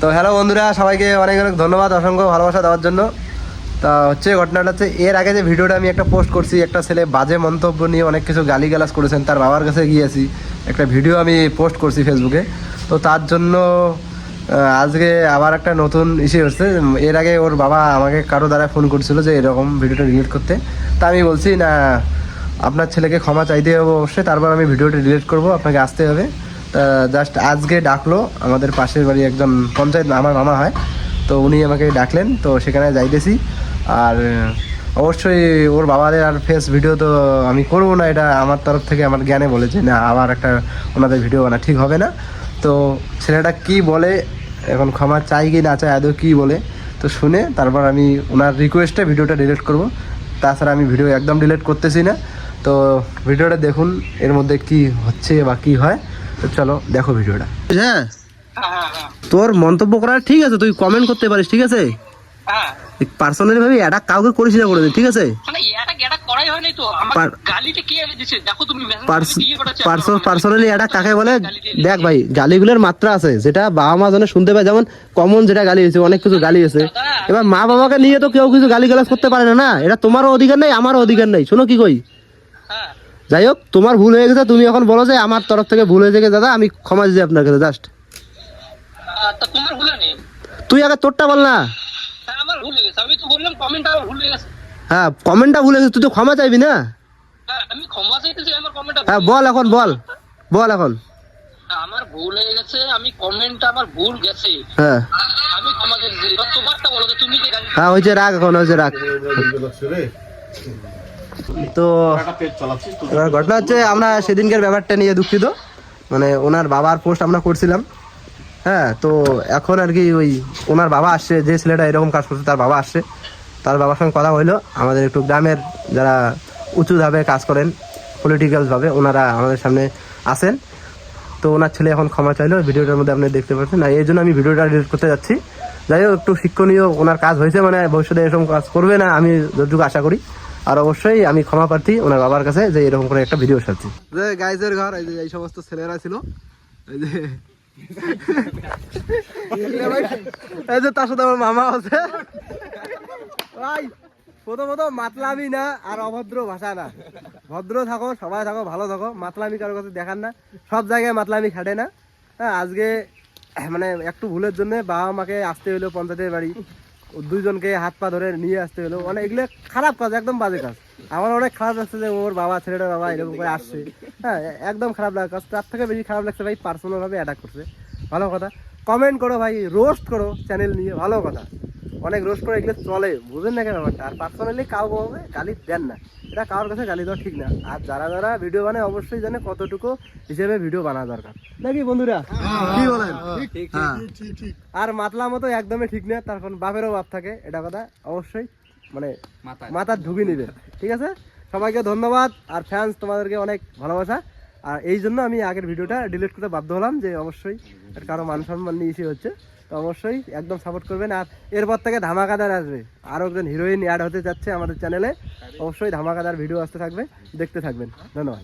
তো হ্যালো বন্ধুরা, সবাইকে অনেক অনেক ধন্যবাদ, অসংখ্য ভালোবাসা দেওয়ার জন্য। তা হচ্ছে ঘটনাটা হচ্ছে, এর আগে যে ভিডিওটা আমি একটা পোস্ট করছি, একটা ছেলে বাজে মন্তব্য নিয়ে অনেক কিছু গালিগালাজ করেছেন, তার বাবার কাছে গিয়েছি। একটা ভিডিও আমি পোস্ট করছি ফেসবুকে তো তার জন্য আজকে আবার একটা নতুন ইসে হচ্ছে। এর আগে ওর বাবা আমাকে কারও দ্বারা ফোন করছিল যে এরকম ভিডিওটা ডিলিট করতে। তা আমি বলছি, না, আপনার ছেলেকে ক্ষমা চাইতে হবে অবশ্যই, তারপর আমি ভিডিওটা ডিলিট করব, আপনাকে আসতে হবে। জাস্ট আজকে ডাকলো আমাদের পাশের বাড়ি একজন পঞ্চায়েত আমার মামা হয়। তো উনি আমাকে ডাকলেন, তো সেখানে যাইতেছি। আর অবশ্যই ওর বাবাদের আর ফেস ভিডিও তো আমি করব না, এটা আমার তরফ থেকে আমার জ্ঞানে বলেছে না, আবার একটা ওনাদের ভিডিও বানা, ঠিক হবে না। তো ছেলেটা কি বলে, এখন ক্ষমা চাই কি না চাই, আদৌ কী বলে, তো শুনে তারপর আমি ওনার রিকোয়েস্টে ভিডিওটা ডিলিট করব। তাছাড়া আমি ভিডিও একদম ডিলিট করতেছি না। তো ভিডিওটা দেখুন, এর মধ্যে কি হচ্ছে বা কি হয়। তো চলো দেখো ভিডিওটা। হ্যাঁ? হ্যাঁ হ্যাঁ তোর মন্তব্য করা ঠিক আছে তুই কমেন্ট করতে পারিস ঠিক আছে? হ্যাঁ। পার্সোনালি ভাবে এটা কাউকে করিস না করে দে, ঠিক আছে? মানে হয় পার্সোনালি এটা কাকে বলে? দেখ ভাই গালিগুলোর মাত্রা আছে যেটা বাবা মা যেন শুনতে পায় যেমন কমন যেটা গালি হয়েছে অনেক কিছু গালি হয়েছে। এবার মা বাবাকে নিয়ে তো কেউ কিছু গালি গালাজ করতে পারে না না? এটা তোমারও অধিকার নেই আমারও অধিকার নেই। শোনো কি কই? হ্যাঁ যাই হোক তোমার ভুল হয়ে গেছে তুমি এখন বলো যে আমার তরফ থেকে ভুল হয়ে গেছে দাদা আমি ক্ষমা দিচ্ছি আপনার কাছে জাস্ট আহ, তা তোমার ভুল নেই তুই আগে তোরটা বল না। হ্যাঁ আমার ভুল হয়ে গেছে। আমি তো বললাম কমেন্ট আমার ভুল হয়ে গেছে। হ্যাঁ কমেন্টটা ভুল হয়ে গেছে তুই তো ক্ষমা চাইবি না? হ্যাঁ আমি ক্ষমা চাইতেছি আমার কমেন্টটা হ্যাঁ বল এখন বল বল এখন। আমার ভুল হয়ে গেছে আমি কমেন্টটা আমার ভুল গেছে। হ্যাঁ। আমি ক্ষমা চাইতেছি তোমারটা বলো তুমি যে হ্যাঁ হয়েছে রাখ এখন হয়েছে রাখ তো ঘটনা হচ্ছে আমরা সেদিনকার ব্যাপারটা নিয়ে দুঃখিত। মানে ওনার বাবার পোস্ট আমরা করছিলাম। হ্যাঁ তো এখন আর কি ওই ওনার বাবা আসছে, যে ছেলেটা এরকম কাজ করছে, তার বাবা আসছে। তার বাবার সঙ্গে কথা হইল। আমাদের একটু গ্রামের যারা উঁচুভাবে কাজ করেন পলিটিক্যালভাবে ওনারা আমাদের সামনে আসেন। তো ওনার ছেলে এখন ক্ষমা চাইলো। ভিডিওটার মধ্যে আপনি দেখতে পাচ্ছেন। না, এই জন্য আমি ভিডিওটা ডিলিট করতে যাচ্ছি। যাই হোক, একটু শিক্ষণীয় ওনার কাজ হয়েছে মানে ভবিষ্যতে এরকম কাজ করবে না, আমি যতটুকু আশা করি। আর অবশ্যই আমি ক্ষমা প্রার্থী, ওনার বাবার কাছে যে এরকম করে একটা ভিডিও সারছি। যে গাইজের ঘর, এই যে এই সমস্ত ছেলেরা ছিল, এই যে এই যে তার সাথে আমার মামা আছে। ভাই, প্রথমত মাতলামি না, আর অভদ্র ভাষা না। ভদ্র থাকো, সবাই থাকো, ভালো থাকো, মাতলামি কারোর কাছে দেখান না। সব জায়গায় মাতলামি খাটে না। হ্যাঁ আজকে মানে একটু ভুলের জন্য বাবা মাকে আসতে হলো পঞ্চায়েতের বাড়ি। দুইজনকে হাত পা ধরে নিয়ে আসতে হলো। মানে এগুলো খারাপ কাজ, একদম বাজে কাজ। আমার অনেক খারাপ লাগছে যে ওর বাবা ছেলেটার বাবা এরকম করে আসছে। হ্যাঁ একদম খারাপ লাগা কাজ তার থেকে বেশি খারাপ লাগছে ভাই পার্সোনাল ভাবে অ্যাটাক করছে। ভালো কথা। কমেন্ট করো ভাই রোস্ট করো চ্যানেল নিয়ে। ভালো কথা। অনেক রোস্ট করে এগুলো চলে বুঝেন না কেন ব্যাপারটা? আর পার্সোনালি কাউ কাউকে গালি দেন না। এটা কারোর কাছে গালি দেওয়া ঠিক না। আর যারা যারা ভিডিও বানায় অবশ্যই জানে কতটুকু হিসেবে ভিডিও বানা দরকার। নাকি বন্ধুরা? কি বলেন? হ্যাঁ। আর মাতলা মতো একদমই ঠিক না তার কারণ বাপেরও বাপ থাকে এটা কথা অবশ্যই মানে মাথার ঢুকে নিবে। ঠিক আছে? সবাইকে ধন্যবাদ আর ফ্যান্স তোমাদেরকে অনেক ভালোবাসা। আর এই জন্য আমি আগের ভিডিওটা ডিলিট করতে বাধ্য হলাম যে অবশ্যই কারও মান সম্মান নিয়ে হচ্ছে। অবশ্যই একদম সাপোর্ট করবেন। আর এরপর থেকে ধামাকাদার আসবে। আরও একজন হিরোইন অ্যাড হতে যাচ্ছে আমাদের চ্যানেলে অবশ্যই ধামাকাদার ভিডিও আসতে থাকবে, দেখতে থাকবেন। ধন্যবাদ।